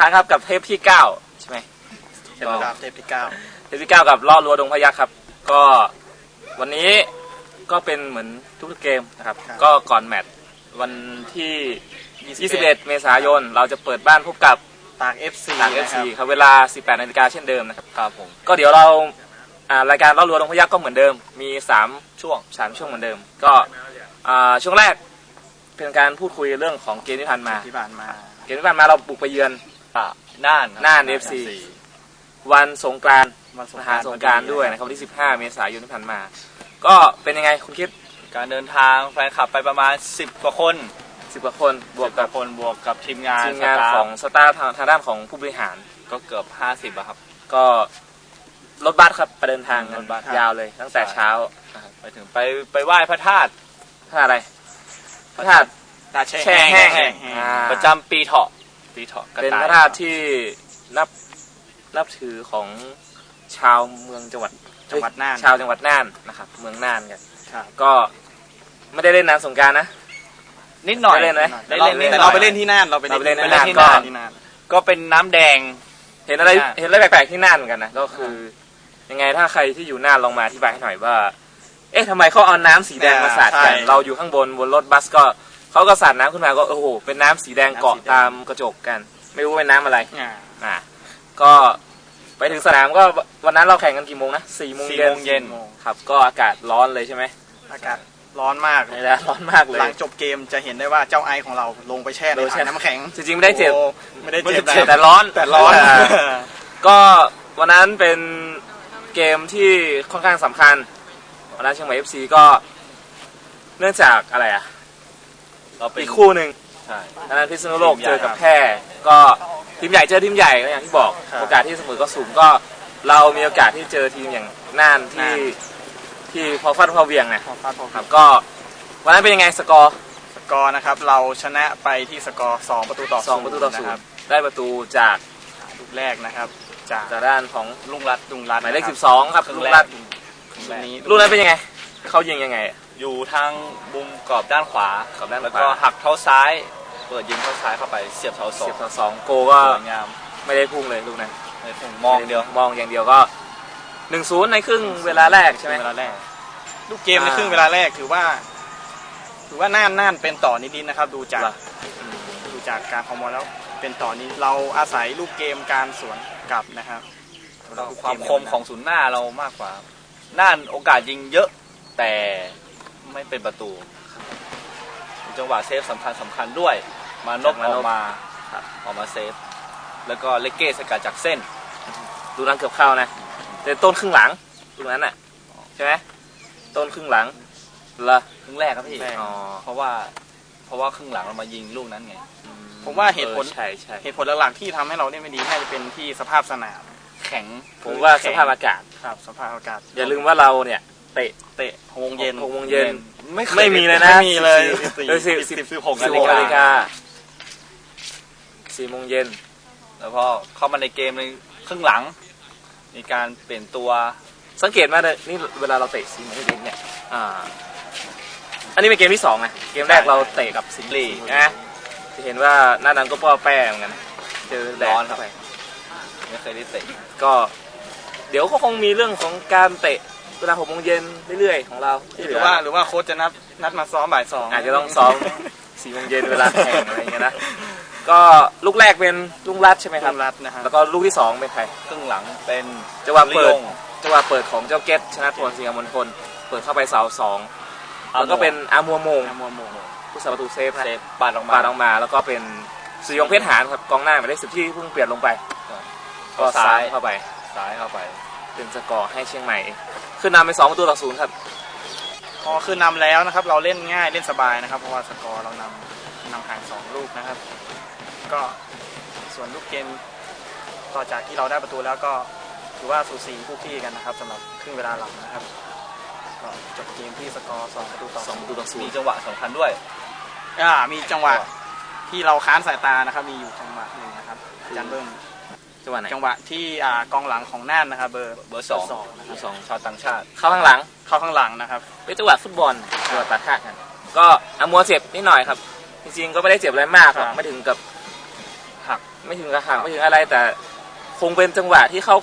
ครั้งครับกับเทปที่9ใช่ไหมเทปดาบเทปที่เก้าเทปที่9กับล่อรัวดงพยัคฆ์ครับ ก็วันนี้ก็เป็นเหมือนทุกๆเกมนะครับ ก็ก่อนแมตช์วันที่ 21 เมษายน เราจะเปิดบ้านพบกับตาก FC ทางนะค FC รับครับเวลา 18 นาฬิกาเช่นเดิมนะครับ ครับผม ก็เดี๋ยวเราอ่ารายการล่อรัวดงพยัคฆ์ก็เหมือนเดิม มี 3 ช่วงสามช่วงเหมือนเดิม ก็อ่าช่วงแรกเป็นการพูดคุยเรื่องของเกมที่ผ่านมา ที่ผ่านมา เกมที่ผ่านมาเราบุกไปเยือน อะน่านครับน่าน FC วันสงกรานต์วันสงมกหารานต์สงกรารด้วยนะครับวันที่ 15 เมษายนที่ผ่านมา ก็เป็นยังไงคุณคิด การเดินทางแฟนคลับไปประมาณ 10 กว่าคน 10 กว่าคนบวก10กับคนบวกกับทีมงานทีมงานสตฟของสตาร์ทางทางด้านของผู้บริหาร ก็เกือบ 50อะครับ ก็รถบัสครับไปเดินทางกันรถบัสยาวเลยตั้งแต่เช้าไปถึงไปไปไหว้พระธาตุท่าอะไรพระธาตุตาแช่แช่แห้งแห้งอ่าประจำปีเถาะ ปีเถาะกเป็นต่ยพระธาตุที่นับนับถือของชาวเมืองจังหวัดจังหวัดน่าน ชาวจังหวัดน่านนะครับ เมืองน่านกันครับ ก็ไม่ได้เล่นน้ำสงกรารนะ นิดหน่อยได้เล่นไหมได้เล่นนิดหแต่น่เราอยไปเล่นที่น่านเราไปเราไปเล่นที่ที่น่านที่ก็ที่น่าน ก็เป็นน้ำแดง เห็นอะไรน่าน เห็นอะไรแปลกๆที่น่านเหมือนกันนะก็คือยังไงถ้าใครที่อยู่น่านลองมาอธิบายให้หน่อยว่า เอ๊ะทำไมเขาเอาน้ำสีแดงมาสาดกันเราอยู่ข้างบนบนรถบัสก็ เขาก็สาดน้ำขึ้นมาก็โอ้โหเป็นน้ำสีแดงเกาะตามกระจกกัน ไม่รู้ว่าเป็นน้ำอะไรอ่าอะก็ไปถึงสนามก็วันนั้นเราแข่งกันกี่โมงนะสี่โมงสี่เย็นโมงเย็นครับ ก็อากาศร้อนเลยใช่ไหมอากาศร้อนมาก นี่แหละร้อนมากเลย หลังจบเกมจะเห็นได้ว่าเจ้าไอของเราลงไปแช่ในลงแช่ ถังน้ำแข็งจริงๆไม่ได้เจ็บ โอ้ไม่ได้เจ็บเจ็บนะแต่ร้อนแต่ร้อนาก็วันนั้นเป็นเกมที่ค่อนข้างสำคัญ วันนั้นเชียงใหม่เอฟซีก็เนื่องจากอะไรอะ เราเป็นอีกคู่หนึ่งใช่วันนั้นพิษณุโลกทีมใหญ่เจอกับแพร่ก็ทีมใหญ่เจอทีมใหญ่ก็อย่างที่บอกครับ โอกาสที่เสมอก็สูงก็เรามีโอกาสที่เจอทีมอย่างน่านที่น่าน ที่พอฟัดพอเวียงนะพอฟาดพอครับก็วันนั้นเป็นยังไงสกอร์สกอร์นะครับ เราชนะไปที่สกอร์สองประตูต่อสองประตูต่อศูนะคนรับย์ได้ประตูจากลูกแรกนะครับ จากจากด้านของลุงรัตดุงรัตหมายเลขนะคสิรับบสองครับครึ่ลูงกแรรักดลูกนี้ลูกนั้นเป็นยังไงเขายิงยังไง อยู่ทางมุมกรอบด้านขวากรอบด้านขวา แล้วก็หักเท้าซ้าย เปิดยิงเท้าซ้ายเข้าไปเสียบเท้าสอเสียงบต่อสองโกก็สวยงามไม่ได้พุ่งเลยลูกนั้นในผมมองเดียวมองอย่างเดียวก็หนึ่งศูนย์ในครึ่งเวลาแรกใช่ไหม เวลาแรก ลูกเกมในอ่า ครึ่งเวลาแรกถือว่า ถือว่าน่านน่านเป็นต่อนิดๆนะครับ ดูจากเหรอ ดูจากการคอมบอลแล้วเป็นต่อนี้เราอาศัยลูกเกมการสวนกลับนะครับ ความคมของศูนย์หน้าเรามากกว่าน่านโอกาสยิงเยอะ แต่ ไม่เป็นประตูมีจังหวะเซฟสำคัญสำคัญด้วย มานพมานพออกมาครับออกมาเซฟ แล้วก็เลกเก้สกัดจากเส้นลูกนั้นเกือบเข้านะแต่ต้นครึ่งหลังลูกนั้นน่ะใช่ไหมต้นครึ่งหลังละครึ่งแรกครับพี่แรกอ๋อเพราะว่าเพราะว่าครึ่งหลังเรามายิงลูกนั้นไงผมว่าเหตุผลออใช่ใช่เหตุผลหลักๆที่ทำให้เราเล่นไม่ดีน่าจะเป็นที่สภาพสนาม แข็งผมว่าสภาพอากาศครับสภาพอากาศ อย่าลืมว่าเราเนี่ย เตะเตะหกโมงเย็นหกโมงเย็นไม่คไม่มีเลยนะไม่มีเลยโดยสิบสิบสิบสิบหกสิบหกนานาฬิฬิกากาสี่โมงเย็นแล้วพอเข้ามาในเกมในครึ่งหลัง มีการเปลี่ยนตัวสังเกตไหมเลยนี่เวลาเราเตะสี่โมงเย็นเนี่ยอ่าอันนี้เป็นเกมที่สองไงเกมแรกเราเตะกับสิงห์บุรีนะจะเห็นว่าหน้าดังก็ป้อแป้เหมือนกันเจอแดดเข้าไปไม่เคยได้เตะก็ เดี๋ยวก็คงมีเรื่องของการเตะ เวลาหกโมงเย็นเรื่อยๆของเราที่หเหรืลืออว่าหรือว่าโค้ชจะนัดนัดมาซ้อมบ่ายสองอาจจะต้องซ้อมสี่โมงเย็นเวลาแข่งอะไรอย่างเงี้ยนะก็ลูกแรกเป็นลุงรัดใช่ไหมครับทำรัดนะครับแล้วก็ลูกที่สองเป็นใคร ครึ่งหลังเป็นจังหวะเปิดลิยงจังหวะเปิดของเจ้าเกตชนะทวนสิงห์มณฑลเปิดเข้าไปเสาสองแล้วก็เป็นอามัวโมงมัวโมงผู้สาประตูเซฟนะเซฟปาดออกมาปาดออกมาแล้วก็เป็นสุยงเพชรหานครับกองหน้าหมายเลขสิบที่เพิ่งเปลี่ยนลงไป ก็เข้าซ้าซ้ายยเข้าไปซ้ายเข้าไป เป็นสกอร์ให้เชียงใหม่ ขึ้นนำไปสองประตูต่อศูนย์ครับพอคือนำแล้วนะครับ เราเล่นง่ายเล่นสบายนะครับ เพราะว่าสกอร์เรานำนำห่างสองลูกนะครับ ก็ส่วนลูกเกมต่อจากที่เราได้ประตูแล้วก็ถือว่าสูสีคู่ขี้กันนะครับสำหรับครึ่งเวลาหลังนะครับก็จบเกมที่สกอร์สองประตูต่อสองประตูต่อศูนมีย์จังหวะสำคัญด้วยอ่ามีจังหวะที่เราค้านสายตานะครับ มีอยู่จังหวะหนึ่งนะครับอาจันเบิ้ม จังหวะไหนจังหวะที่อ่ากองหลังของน่านนะครับเบอร์เบอร์สองสองนะครับสองชาวต่างชาติ เข้าข้างหลังเข้าข้างหลังนะครับเป็นจังหวะฟุตบอลจังหวะตัดขาดกัน ก็อามัวเจ็บนิดหน่อยครับ จริงๆก็ไม่ได้เจ็บอะไรมากหรอกครับไม่ถึงกับหักไม่ถึงกับหักไม่ถึงอะไรแต่คงเป็นจังหวะที่เข้า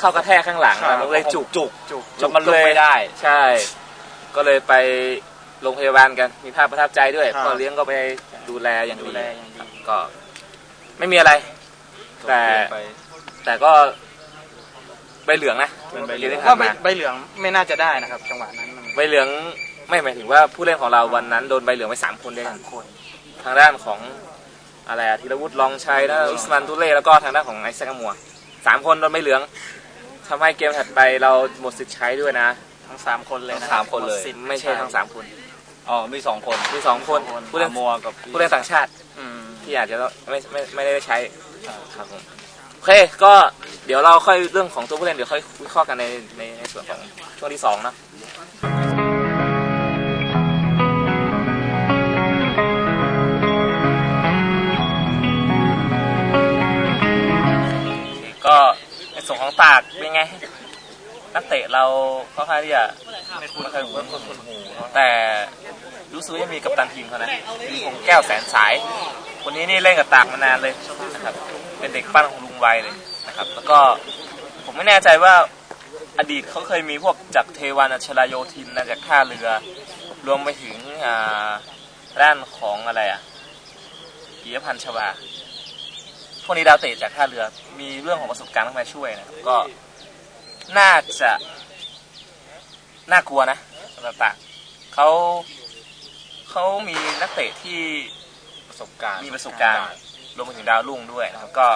เข้ากระแทกข้างหลังครับมันเลยจุกจุกจุกแล้วมันลงไม่ได้ ใช่ ก็เลยไปโรงพยาบาลกันมีภาพประทับใจด้วยครับพ่อเลี้ยงก็ไปดูแลอย่างดูดีแลอย่างดีก็ไม่มีอะไร แต่ไปแต่ก็ใบเหลืองนะเป็นใบเหลืองที่ก็ผ่านใบมาใบเหลืองไม่น่าจะได้นะครับ จังหวะนั้นมันใบเหลืองไม่หมายถึงว่าผู้เล่นของเราวันนั้นโดนใบเหลืองไปสามคนด้วยกัสานมคน ทางด้านของอะไรอะธีรวุฒิรองชัยนะอุสมันตุเล่แล้วก็ทางด้านของไอแซคมัวสามคนโดนใบเหลืองทำให้เกมถัดไปเราหมดสิทธิ์ใช้ด้วยนะ ทั้งสามคนเลยนะทั้งสามคนเลยหดสิทธิ์ไม่ใช่ทั้งสามคนอ๋อมีสองคนมีสองคนสองคนผู้เล่นอามัวกับผู้เล่นต่างชาติ อืม ที่อาจจะไม่ไม่ไม่ได้ใช้ครับผมโอเคก็เดี๋ยวเราค่อยเรื่องของตัวผู้เล่นเดี๋ยวค่อยวิเคราะห์กันในในในส่วนของช่วงที่สองนะก็ในส่วนของตากเป็นไงนักเตะเราค่อนข้างที่จะไม่คุ้นไม่เคยหูคุ้นคุ้นคนหูแต่รู้สึกว่ามีกัปตันทีมเขานะมีผมแก้วแสนสาย คนนี้นี่เล่นกับตากมานานเลยนะครับ เป็นเด็กปั้นของลุงไวเลยนะครับ แล้วก็ผมไม่แน่ใจว่าอดีตเขาเคยมีพวกจากเทวันอัชราโยธินนะจากท่าเรือ รวมไปถึงอ่าด้านของอะไรอะปิยพันธ์ชวาพวกนี้ดาวเตะจากท่าเรือ มีเรื่องของประสบการณ์เข้ามาช่วยนะครับ ก็น่าจะน่ากลัวนะสำหรับตากเขาเขามีนักเตะที่ ประสบการณ์มีประสบการณ์รวมไปถึงดาวรุ่งด้วยนะครับ ก็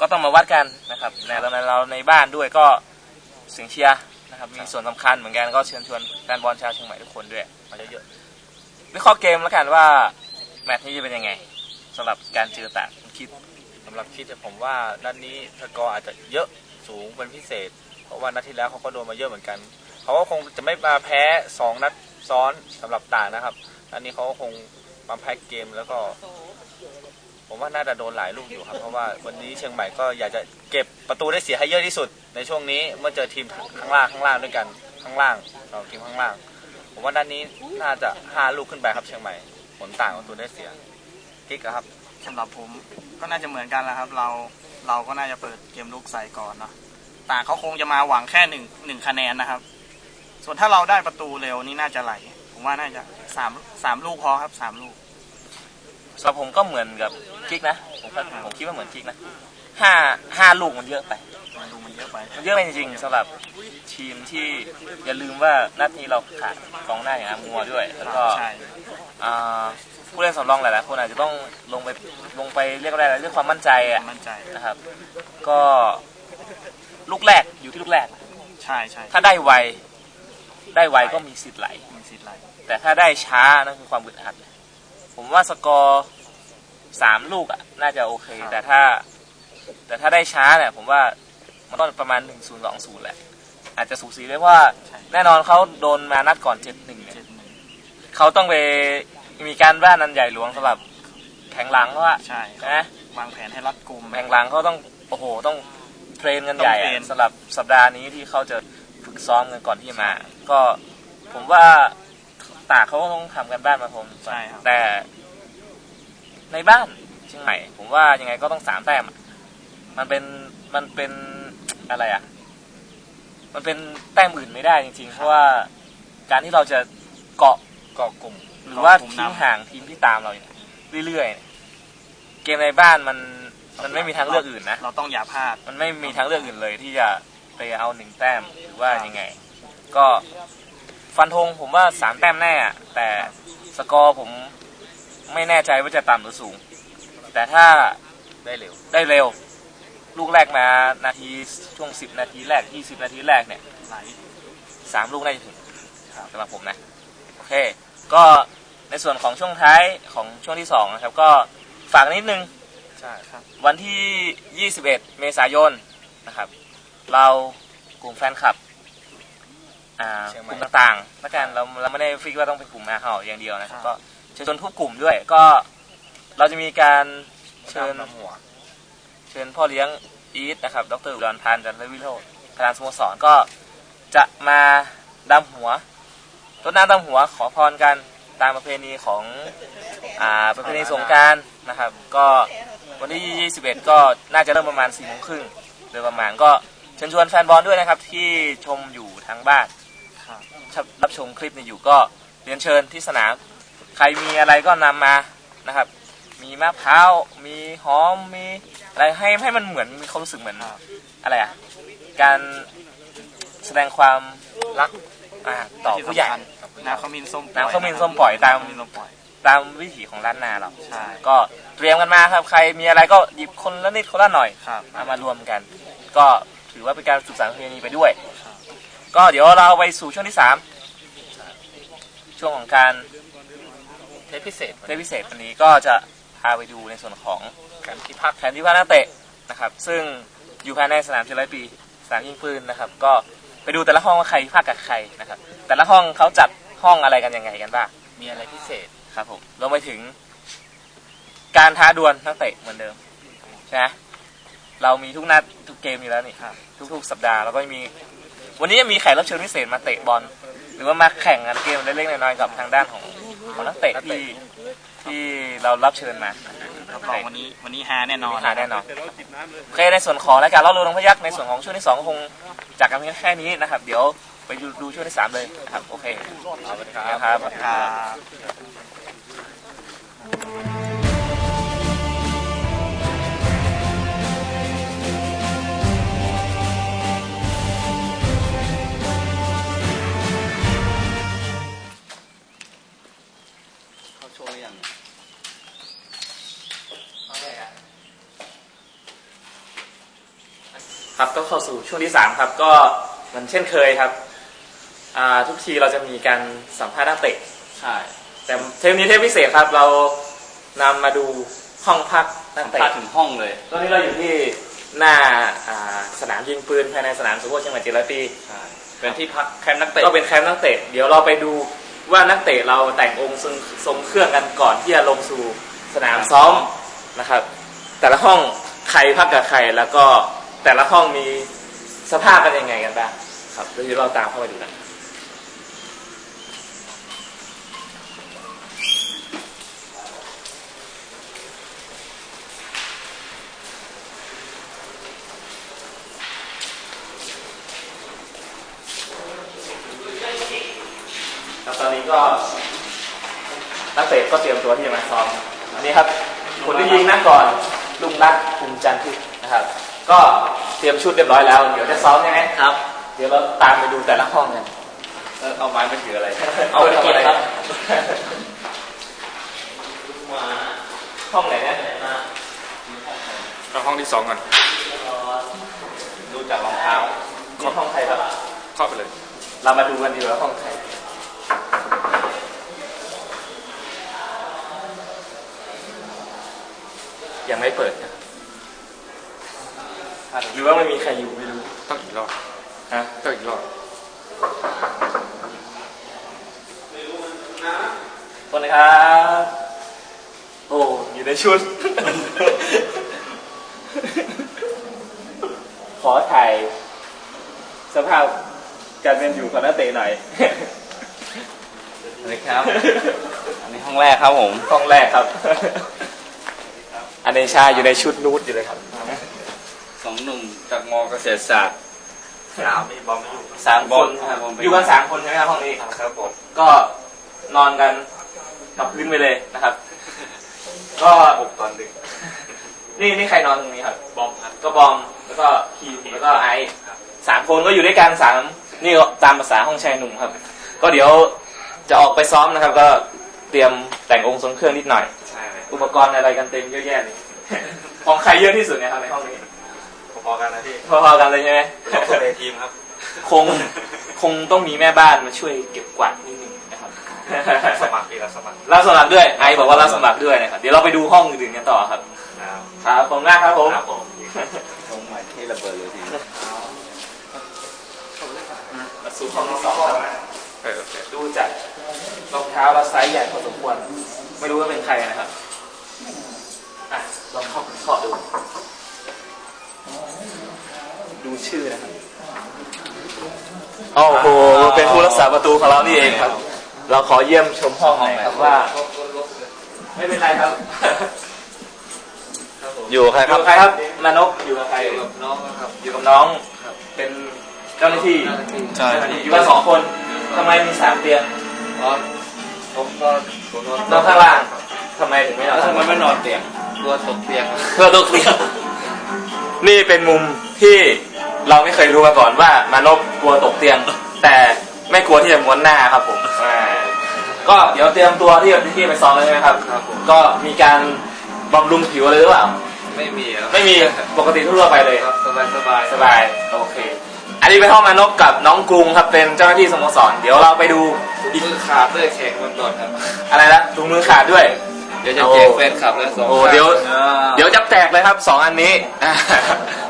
ก็ต้องมาวัดกันนะครับในเราในเราในบ้านด้วยก็เสียงเชียร์นะครับมีส่วนสำคัญเหมือนกันก็เชิญชวนแฟนบอลชาวเชียงใหม่ทุกคนด้วยมาเยอะๆวิเคราะห์เกมแล้วกันว่าแมตช์นี้จะเป็นยังไงสำหรับการเจอต่างคิดสำหรับคิดผมว่านัดนี้สกอร์อาจจะเยอะสูงเป็นพิเศษ เพราะว่านัดที่แล้วเขาก็โดนมาเยอะเหมือนกันเขาก็คงจะไม่มาแพ้สองนัดซ้อนสำหรับต่างนะครับนัดนี้เขาก็คง มาแพ้เกมแล้วก็ ผมว่าน่าจะโดนหลายลูกอยู่ครับ เพราะว่าวันนี้เชียงใหม่ก็อยากจะเก็บประตูได้เสียให้เยอะที่สุด ในช่วงนี้เมื่อเจอทีมข้างล่างข้างล่างด้วยกันข้างล่างเราทีมข้างล่าง ผมว่าด้านนี้น่าจะห้าลูกขึ้นไปครับเชียงใหม่ผลต่างประตูได้เสียกิ๊กครับสำหรับผมก็น่าจะเหมือนกันแหละครับ เราเราก็น่าจะเปิดเกมลุกใส่ก่อนเนาะต่างเขาคงจะมาหวังแค่หนึ่งหนึ่งคะแนนนะครับ ส่วนถ้าเราได้ประตูเร็วนี่น่าจะไหล ผมว่าน่าจะสามสามลูกพอครับสามลูกสำหรับผมก็เหมือนกับคิกนะผมก็ผมคิดว่าเหมือนคิกนะห้าห้าลูกมันเยอะไปมันดูมันเยอะไปมันเยอะไปจริงๆสำหรับทีมที่อย่าลืมว่านัดนี้เราขาดกองหน้าอย่างอามัวด้วย แล้วก็ใช่อ่าผู้เล่นสำรองหลายๆคนอาจจะต้องลงไปลงไปเรียกว่าอะไรเรื่องความมั่นใจคอะวามมั่นใจนะครับ ก็ลูกแรกอยู่ที่ลูกแรก ใช่ใช่ถ้าได้ไว ได้ไวก็มีสิทธิ์ไหล มีสิทธิ์ไหล แต่ถ้าได้ช้านั่นคือความอึดอัดเลยผมว่าสกอร์สามลูกอะ น่าจะโอเค แต่ถ้า แต่ถ้าได้ช้าเนี่ยผมว่ามันต้องประมาณหนึ่งศูนย์สองศูนย์แหละ อาจจะสูสีได้เพราะว่าใช่แน่นอนเขาโดนมานัดก่อนเจ็ดหนึ่งเนี่ยเจ็ดหนึ่งเขาต้องไปมีการบ้านนันใหญ่หลวงสำหรับแข่งหลังเขาอะใช่นะวางแผนให้รัดกุมแข่งหลังเขาต้องโอ้โหต้องเทรนกันใหญ่ต้องเทรอะนสำหรับสัปดาห์นี้ที่เขาจะฝึกซ้อมกันก่อนที่จะมา ก็ผมว่า ตากเขาก็ต้องทำกันบ้านมาผมใช่ครับแต่ ในบ้านเชียงใหม่ผมว่ายังไงก็ต้องสามแต้มอะมันเป็นมันเป็นอะไรอะมันเป็นแต้มอื่นไม่ได้จริงๆ เพราะว่าการที่เราจะเกาะเกาะกลุ่ม หรือว่าผมทิ้งนำห่างทีมที่ตามเราอยู่เรื่อยๆเนี่ยเกมในบ้านมันมันไม่มีทางเลือกอื่นนะ เราต้องอย่าพลาด มันไม่มีทางเลือกอื่นเลยที่จะไปเอาหนึ่งแต้มหรือว่ายังไง ก็ ฟันธงผมว่าสามแต้มแน่อะแต่สกอร์ผมไม่แน่ใจว่าจะต่ำหรือสูง แต่ถ้าได้เร็ว ได้เร็ว ลูกแรกมานาทีช่วงสิบนาทีแรกยี่สิบนาทีแรกเนี่ยไหลสามลูกน่าจะถึงสำหรับผมนะ โอเค ก็ในส่วนของช่วงท้ายของช่วงที่สองนะครับ ก็ฝากนิดนึงใช่ครับวันที่ 21 เมษายนนะครับ เรากลุ่มแฟนคลับอ่าเชียงให กม่ลุ่มต่างๆแล้วกันเราเราไม่ได้ฟิกว่าต้องเป็นกลุ่มมาเห่าอย่างเดียวนะครับครับก็เชิญชวนทุกกลุ่มด้วยก็เราจะมีการเชิญน้ำหัวเชิญพ่อเลี้ยงอีทนะครับ ดรอุดรพันธ์จันทวิโรจน์ประธานสโมสรก็จะมาดำหัวต้นน้ำดำหัวขอพรกันตามประเพณีของอ่าประเพณีสงกรารนะครับ ก็วันที่ 21 ก็น่าจะเริ่มประมาณ4โมงครึ่งโดยประมาณก็เชิญชวนแฟนบอลด้วยนะครับ ที่ชมอยู่ทางบ้านค รับรับชมคลิปนี้อยู่ก็เรียนเชิญที่สนาม ใครมีอะไรก็นำมานะครับ มีมะพร้าวมีหอมมีอะไรให้ให้มันเหมือนมีความรู้สึกเหมือนครับอะไรอะการแสดงความรักอ่าต่อที่ผู้ใหญ่สำคัญน้ำข้าวมินส้มน้ำข้าวมินส้มปล่อยตามน้ำข้วมินส้มปล่อยตามวิถีของล้านนาเราใช่ก็เตรียมกันมาครับ ใครมีอะไรก็หยิบคนละนิดคนละหน่อยครับเอามารวมกัน ก็ถือว่าเป็นการสืบสานประเพณีไปด้วยครับ ก็เดี๋ยวเราไปสู่ช่วงที่สามช่วงของการเทปพิเศษเทปพิเศษวันนี้ก็จะพาไปดูในส่วนของการที่พักแผนที่พักนักเตะนะครับ ซึ่งอยู่ภายในสนามเชลไลปีสนามยิงปืนนะครับ ก็ไปดูแต่ละห้องว่าใครพักกับใครนะครับ แต่ละห้องเขาจัดห้องอะไรกันยังไงกันบ้างมีอะไรพิเศษครับผมรวมไปถึง การท้าดวลนักเตะเหมือนเดิมใช่ไหมเรามีทุกนัดทุกเกมอยู่แล้วนี่ครับทุกๆสัปดาห์แล้วก็มี วันนี้จะมีแขกรับเชิญพิเศษมาเตะบอล หรือว่ามาแข่งกันเกมเล็กๆน้อยๆกับทางด้านของของนักเตะที่ที่เรารับเชิญมารับรองวันนี้วันนี้ฮาแน่นอนหาแน่นอนโอเคในส่วนของรายการเล่าเรื่องพยักในส่วนของช่วงที่สองก็คงจากกันเพียงแค่นี้นะครับ เดี๋ยวไปดูดูช่วงที่สามเลยนะครับโอเคเอาไปครับนะครับ ครับเข้าช่วงหรือยังครับก็เข้าสู่ช่วงที่สามครับ ก็เหมือนเช่นเคยครับอ่าทุกทีเราจะมีการสัมภาษณ์นักเตะใช่แต่เทปนี้เทปพิเศษครับ เรานำมาดูห้องพักนักสัมเตะภาษณ์ถึงห้องเลยตอนนี้เราอยู่ที่หน้าอ่าสนามยิงปืนภายในสนามสุโขทัยเชียงใหม่เจ็ดร้อยปีใช่เป็นที่พักแคมป์นักเตะก็เป็นแคมป์นักเตะเดี๋ยวเราไปดู ว่านักเตะเราแต่งองค์ทรงงเครื่องกันก่อนที่จะลงสู่สนามซ้อมนะครับ แต่ละห้องใครพักกับใครแล้วก็แต่ละห้องมีสภาพเป็นยังไงกันบ้างครับเดี๋ยวเราตามเข้าไปดูนะรับตอนนี้ ก็นักเตะก็เตรียมตัวที่จะมาซ้อมอันนี้ครับคนที่ยิงนั่งก่อนลุงรักภูมิจันทร์ทิพย์นะครับ ก็เตรียมชุดเรียบร้อยแล้ว เดี๋ยวจะซ้อมยังไงครับ เดี๋ยวเราตามไปดูแต่ละห้องกันเออเอาไม้ไปถืออะไร เอาไปเก็บครับมาห้องไหนเนี่ยเอาห้องที่สองก่อนดูจากรองเท้านี่ห้องใครครับเข้าไปเลย เรามาดูกันดีกว่าห้องใคร ยังไม่เปิดนะครับหรือว่าไม่มีใครอยู่ไม่รู้ต้องอีกรอบฮะต้องอีกรอบคนนะครับโอ้อยู่ในชุด ขอถ่ายสภาพการเป็นอยู่ของนักเตะหน่อยสวัสดีครับ อันนี้ห้องแรกครับผม ห้องแรกครับ อันเนชาอยู่ในชุดนูดอยู่เลยครับสองหนุ่มจากมเกษตรศาสตร์สามมีบอมอยู่สามคนครับบอมไปอยู่กันสามคนใช่ไหมครับห้องนี้ครับผมก็นอนกันกับพื้นไปเลยนะครับ ก็ตอนดึกนี่นี่ใครนอนตรงนี้ครับ บอมครับก็บอมแล้วก็คิวแล้วก็ไอซ์สามคนก็อยู่ด้วยกันสามนี่ก็ตามภาษาห้องชายหนุ่มครับ ก็เดี๋ยวจะออกไปซ้อมนะครับ ก็เตรียมแต่งองค์ทรงเครื่องนิดหน่อยใช่ อุปกรณ์อะไรกันเต็มเยอะแยะเลยของใครเยอะที่สุดเนี่ยครับในห้องนี้พอๆกันนะพี่พอๆกันเลยใช่ไหมตัวในทีมครับ คงคงต้องมีแม่บ้านมาช่วยเก็บกวาดนิดนึงนะครับสมัครพี่รับสมัครรับสมัครด้วยไอบอกว่ารับสมัครด้วยนะครับเดี๋ยวเราไปดูห้องอื่นๆกันต่อครับครับครับผมมากครับผมครับผมตรงใหม่ที่ระเบิดเลยทีมาสู่ห้องที่สองครับเออโอเคดูจากรองเท้าแล้วไซส์ใหญ่พอสมควร ไม่รู้ว่าเป็นใครนะครับ อะลองเข้าเคาะดู ดูชื่อนะครับโอ้โหเป็นผู้รักษาประตูของเรานี่เองครับ เราขอเยี่ยมชมห้องหน่อยครับว่า ไม่เป็นไรครับ อยู่ใครอครัยู่บ กับใครครับมานพอยู่กับใครอยู่กับน้องครับอยู่กับน้อง เป็นเจ้าหน้าที่ใช่ อยู่กันสองคนทำไมมีสามเตียงอ๋อผมนอนผมนอนนอนข้างล่างทำไมถึงไม่นอนแล้วทำไมไม่นอนเตียง ตัวตกเตียงเพื่อตัวเคลียร์นี่เป็นมุมที่เราไม่เคยรู้มาก่อนว่ามานพกลัวตกเตียง แต่ไม่กลัวที่จะม้วนหน้าครับผมอ่าก็เดี๋ยวเตรียมตัวที่ที่ไปซ้อมเลยใช่ไหมครับ ครับผมก็มีการบำรุงผิวอะไรหรือเปล่า ไม่มีครับไม่มีปกติทั่วๆไปเลย ครับสบายสบายสบายโอเค อันนี้เป็นห้องมานพกับน้องกรุงครับเป็นเจ้าหน้าที่สโมสรเดี๋ยวเราไปดูอีกมือขาดด้วยแข็งมันก่อนครับอะไรนะถุงมือขาดด้วยเดี๋ยวจะแจกแฟนคลับแล้วสองโอ้ข้างเดี๋ยวเดี๋ยวจะแตกเลยครับสองอันนี้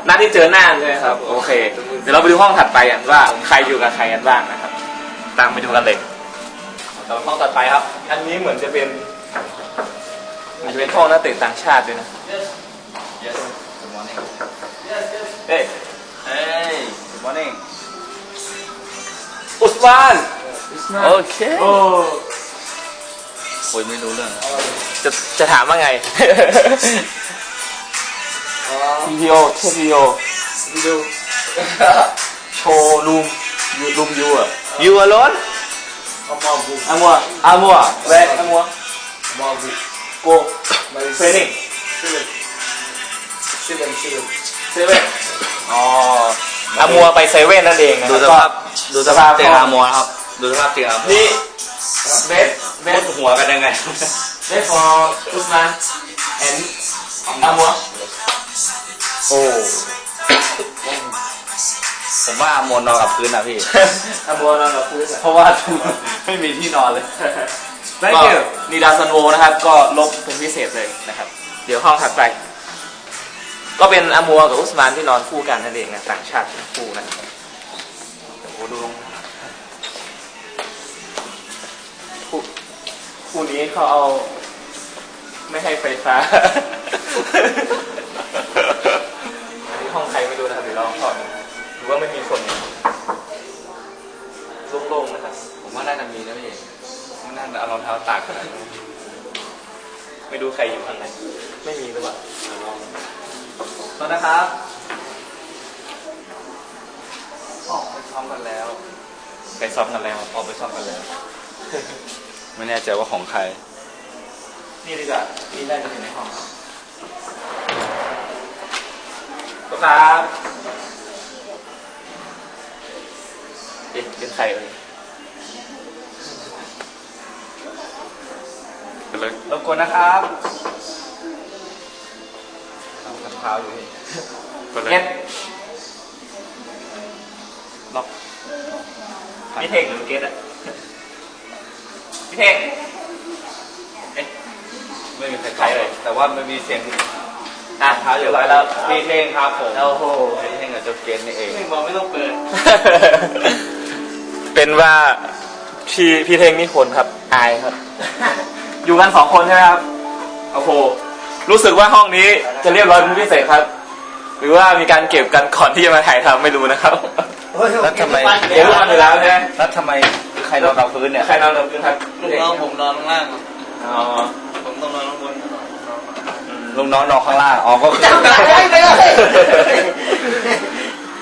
นัดที่เจอหน้าใช่ไหมครับ โอเค เดี๋ยวเราไปดูห้องถัดไปกันว่าใครอยู่กับใครกันบ้างนะครับ ตามไปดูกันเลยต่อห้องถัดไปครับ อันนี้เหมือนจะเป็นเหมือนจะเป็นห้องนักเตะต่างชาติด้วยนะเอ้ยเฮ้ย good morning อุสมาน โอเค โอ้ โอ้ยไม่รู้เรื่อง จะจะถามว่าไง วิดีโอเทปวิดีโอดูโชว์รูมยูรูมยูอะ you alone เอามาบุกอามัวอามัวเวอามัวมาบุกโกเทรนนิ่งชื่อชื่อเป็นชื่อเซเว่นอ๋ออามัวไปเซเว่นนั่นเองนะดูสก็ภาพดูสภาพเตียงอามัวนะครับ ดูสภาพเตียงอามัวนี่เบส เบมุสดหัวกันยังไงเบส for อุสมานแอนอามัวโอ้ ผมว่าอามัวนอนกับพื้นนะพี่อามัวนอนกับพื้นอะเพราะว่า ไม่มีที่นอนเลย Thank ก็ you นีดาซันโวนะครับ ก็ลบเป็นพิเศษเลยนะครับ เดี๋ยวห้องถัดไป ก็เป็นอามัวกับอุสมานที่นอนคู่กันนั่นเองนะต่างชาติทั้งคู่นะโอ้โหดูลงคู่ คู่นี้เขาเอาไม่ให้ไฟฟ้า อันนี้ห้องใครไม่รู้นะครับเดี๋ยวลองเข้าดูหรือว่าไม่มีคนโล่งๆนะครับ ผมว่าน่าจะมีนะพี่มันน่าจะเอารองเท้าตากขนาดนี้ไม่รู้ใครอยู่ข้างในไม่มีหรือเปล่าตอนนะครับ ออกไปพร้อมกันแล้ว ไปซ้อมกันแล้ว ออกไปซ่อมกันแล้ว ไม่แน่ใจว่าของใคร นี่ดีกว่านี่น่าจะอยู่ในห้องครับเอ๊ะเป็นใครเอ่ยไปเลยรบกวนนะครับทำกันเท้าอยู่พี่ไปเลยเก็ตล็อกพี่เท่งหรือเก็ตอะ พี่เท่งเอ๊ะไม่มีใครใครเลยแต่ว่าไม่มีเสียงอะเท้าเท้าออยู่ยู่แล้แล้ววพี่เท่งครับผมโอ้โหพี่เท่งกับเจ้าเกณนี่เองไม่บอกไม่ต้องเปิด เป็นว่าพี่พี่เท่งนี่คนครับ อายครับ อยู่กันสองคนใช่ไหมครับโอ้โหรู้สึกว่าห้องนี้จะเรียบร้อยเป็นพิเศษครับ หรือว่ามีการเก็บกันก่อนที่จะมาถ่ายทำไม่รู้นะครับ แล้วทำไมเก็บกันอยู่แล้วใช่ไหม แล้วทำไม ใครนอนกับพื้นเนี่ยใครนอนกับพื้นครับลูกน้องผมนอนข้างล่างอ๋อผมต้องนอนข้างบนตลอดลุงน้องนอนข้างล่างอ๋อก็คือ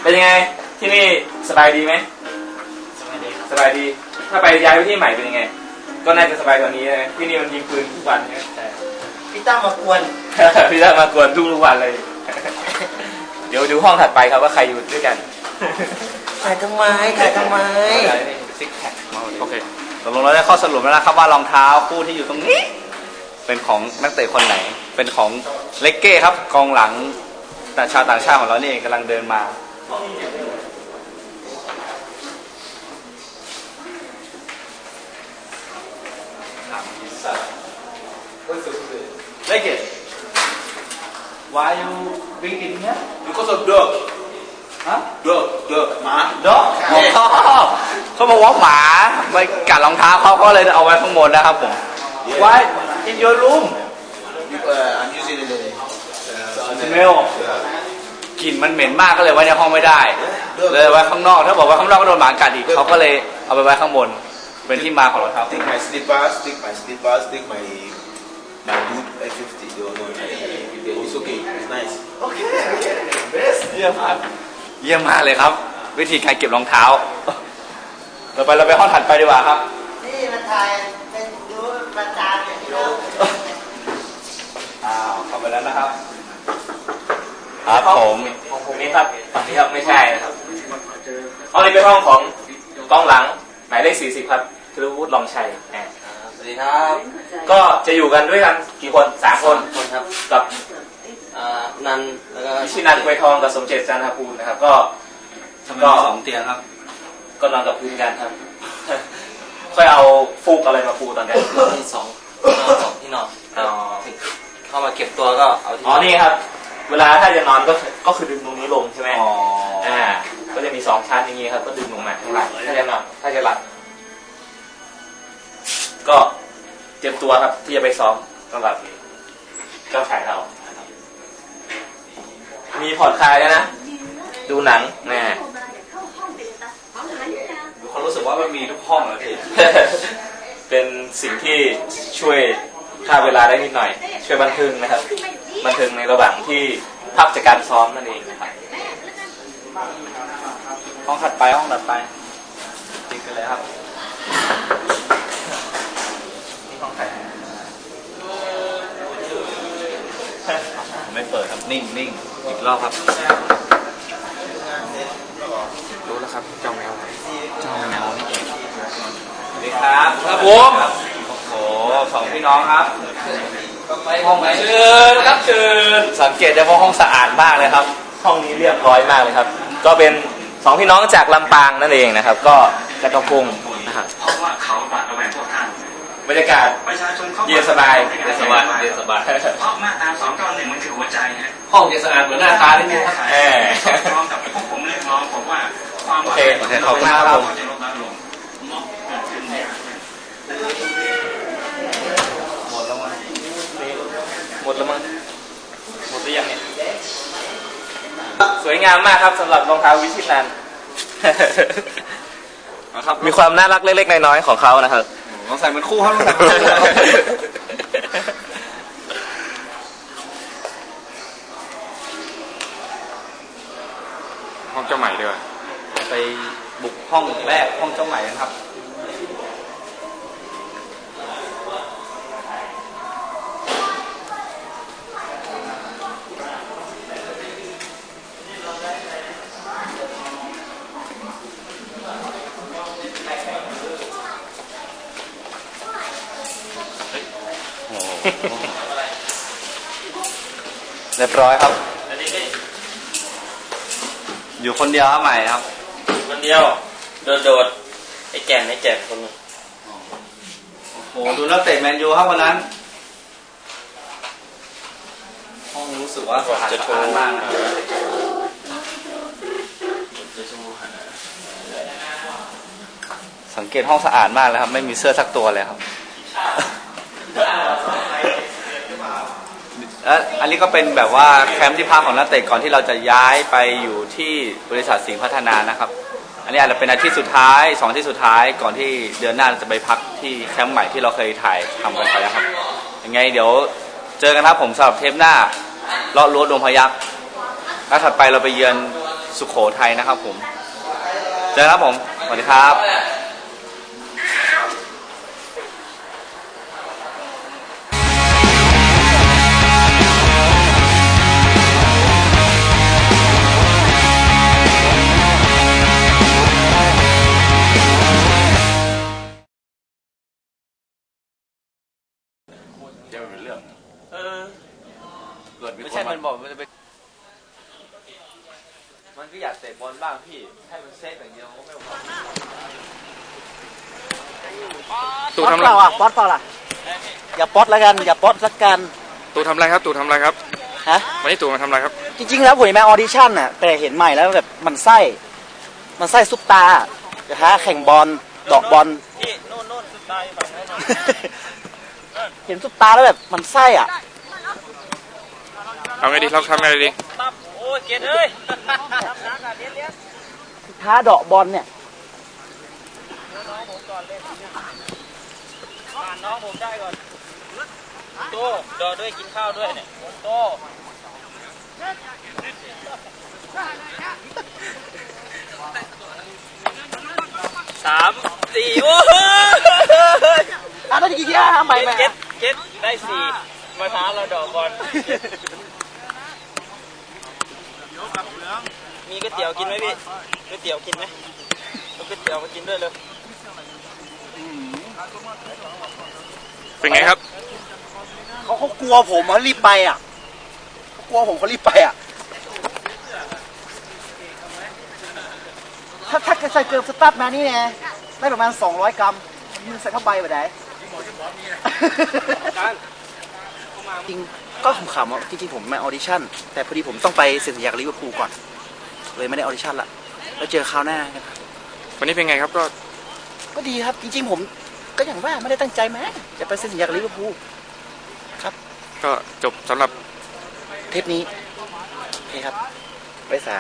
เป็นยังไง ที่นี่สบายดีไหมสบายดี ถ้าไปย้ายไปที่ใหม่เป็นยังไง ก็น่าจะสบายกว่านี้นะที่นี่มันยิงปืนทุกวันใช่ไหมพี่ตั้มมากวนพี่ได้มากวนทุกวันเลย เดี๋ยวดูห้องถัดไปครับว่าใครอยู่ด้วยกันถ่ายทำไมถ่ายทำไม ซิกแพคโอเคตกลงเราได้ข้อสรุปแล้วนะครับว่ารองเท้าคู่ที่อยู่ตรงนี้ เป็นของนักเตะคนไหน เป็นของเล็กเก้ครับกองหลังแต่ชาวต่างชาติของเรานี่เองกำลังเดินมา Like it. Why you bring it here? because of dog ฮะ dog dog หมาดอก เขาบอกว่าหมาไปกัดรองเท้าเขาก็เลยเอาไว้ข้างบนนะครับผม Why in your room uh, I'm using it smell กลิ่นมันเหม็นมากก็เลยไว้ในห้องไม่ได้ เลยไว้ข้างนอกถ้าบอกไว้ข้างนอกก็โดนหมากัดอีกเขาก็เลยเอาไปไว้ข้างบน เป็นที่มาของรองเท้า Take my slippers, take my slippers, take my my boot F50. They will know. It's okay. It's nice. เยี่ยมมากเยี่ยมมากเลยครับ วิธีการเก็บรองเท้า เราไปเราไปห้องถัดไปดีกว่าครับ นี่มาถ่ายเป็นดูประจานอย่างนี้แล้วอ้าวเข้าไปแล้วนะครับ ครับผมของผมนี้ครับฝั่งนี้ครับไม่ใช่นะครับห้องนี้เป็นห้องของกองหลังหมายเลข40ครับคือวุฒิลองชัยอ่าสวัสดีครับ ก็จะอยู่กันด้วยกันกี่คนสามคนคนครับกับอ่านันแล้วก็ชินันกวยทองกับสมเจตจันทภูลนะครับ ก็ทำไมก็มีสองเตียงครับ ก็นอนกับพื้นกันครับ ค่อยเอาฟูกอะไรมาปูตอนนี้ที่สองที่นอนสองที่นอนอ๋อเข้ามาเก็บตัวก็เอาที่อ๋อนี่ครับ เวลาถ้าจะนอนก็ก็คือดึงตรงนี้ลงใช่ไหมอ๋ออ่า ก็จะมีสองชั้นอย่างนี้ครับ ก็ดึงลงมาข้างหลังถ้าจะนอนถ้าจะหลับก็เตรียมตัวครับที่จะไปซ้อมสำหรับเจ้าชายเรามีผ่อนคลายแล้วนะ ดูหนังแน่มีความ รู้สึกว่ามันมีทุกห้องเลยพี่ เป็นสิ่งที่ช่วยฆ่าเวลาได้นิดหน่อย ช่วยบันเทิงนะครับ บันเทิงในระหว่างที่พักจากการซ้อมนั่นเองนะครับห้องถัดไปห้องถัดไปติดกันเลยครับนี่ของใครไม่เปิดครับนิ่งนิ่งอีกรอบครับ รู้แล้วครับเจ้าแมวเจ้าแมวนี่เองสวัสดีครับครับผมโอ้โหสองพี่น้องครับห้องไหนเชิญครับเชิญสังเกตได้ว่าห้องสะอาดมากเลยครับ ห้องนี้เรียบร้อยมากเลยครับ ก็เป็นสองพี่น้องจากลำปางนั่นเองนะครับ ก็จักรพงศ์นะครับเพราะว่าเขาบาดระแวงพวกท่านบรรยากาศประชาชนเขาเย็นสบายเย็นสบายเย็นสบายเพราะมาตรา291มันคือหัวใจฮะห้องจะสะอาดเหมือนหน้าตาได้ไหมครับ โอเคโอเคขอบคุณครับผมจะลดน้อยลงม็อบเกิดขึ้นเนี่ยหมดแล้วมั้งหมดแล้วมั้งหมดหรือยังเนี่ยสวยงามมากครับสำหรับรองเท้าวิชิตนันนะครับมีความน่ารักเล็กๆน้อยๆของเขานะครับลองใส่เป็นคู่ครับลองใส่เป็นคู่ครับห้องเจ้าใหม่ด้วยไป บุกห้องแรกห้องเจ้าใหม่นะครับเรียบร้อยครับ อยู่คนเดียวครับใหม่ครับ คนเดียว โดดโดดไอ้แก่นไอ้แก่นคนหนึงโอ้โหดูนักเตะแมนยูครับวันนั้น ห้องรู้สึกว่าสะอาดสะอาดมากนะครับจะชูหาสังเกตห้องสะอาดมากเลยครับ ไม่มีเสื้อสักตัวเลยครับและอันนี้ก็เป็นแบบว่าแคมป์ที่พักของนักเตะก่อนที่เราจะย้ายไปอยู่ที่บริษัทสิงห์พัฒนานะครับ อันนี้อาจจะเป็นอาทิตย์สุดท้ายสองอาทิตย์สุดท้ายก่อนที่เดือนหน้าจะไปพักที่แคมป์ใหม่ที่เราเคยถ่ายทำกันไปแล้วครับยังไงเดี๋ยวเจอกันครับผมสำหรับเทปหน้าเลาะรั้วดวงพยักแล้วถัดไปเราไปเยือนสุโขทัยนะครับผม เจอกันครับผม สวัสดีครับ บอลบ้างพี่ให้มันเซฟอย่างเดียวก็ไม่พอตู่ป๊อตทำอะไรเปล่าอะป๊อตเปล่าล่ะ อย่าป๊อตแล้วกัน อย่าป๊อตสักกัน ตู่ทำอะไรครับ ตู่ทำอะไรครับ ฮะ วันนี้ตู่มาทำอะไรครับ จริงๆ แล้วผมมาออดิชั่นน่ะ แต่เห็นใหม่แล้วแบบมันไส้ มันไส้ซุปตาจะท้าแข่งบอลดอกบอล พี่โน่นโน่นสุดตายฝั่งนั้นน่ะเห็นซุปตาแล้วแบบมันไส้อะ เอาไงดีเราทำไงดีปั๊บโอ้ยเกดเอ้ยทำนักอะเลี้ยงเลี้ยงท้าดอกบอลเนี่ยน้องผมก่อนเล่นผ่านน้องผมได้ก่อนโตดอด้วยกินข้าวด้วยเนี่ยโตสามสี่โอ้โหอะนั่นอีกทีอะใหม่ใหม่เก็ตเก็ตได้สี่มาท้าเราดอกบอล มีก๋วยเตี๋ยวกินไหมพี่ก๋วยเตี๋ยวกินไหมเอาก๋วยเตี๋ยวมากินด้วยเลยเป็นไงครับเขาเขากลัวผมเขารีบไปอะเขากลัวผมเขารีบไปอะ ถ้าถ้าใส่เกิร์ลสตาร์ทมานี่ไงได้ประมาณ 200 กรัมยืนใส่เข้าไปแบบไหนจริง ก็ขำๆอะจริงๆผมมาออดิชั่น แต่พอดีผมต้องไปเซ็นสัญญากับลิเวอร์พูลก่อน เลยไม่ได้ออดิชั่นละแล้วเจอคราวหน้ากันวันนี้เป็นไงครับก็ก็ดีครับจริงๆผมก็อย่างว่าไม่ได้ตั้งใจมาจะไปเซ็นสัญญากับลิเวอร์พูลก็จบสำหรับเทปนี้โอเคครับไปสา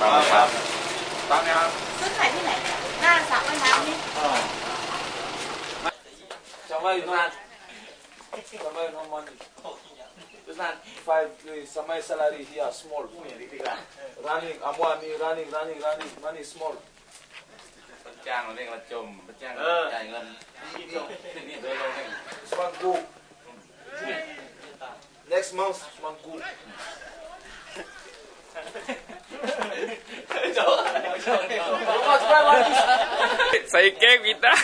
ซื้อขายที่ไหนหน้าสระว่ายน้ำนี่ Samay no. Samay no money. It's not five days. Samay salary here small. Running, I'm one running, running, running, money small. จ้างเราเรียกว่าจมจ้างจ่ายเงิน Smangu. Next month, Smangu. ใส่เก้งวิดนะ Next, next month, Smangu. No come back. Saya kek kita.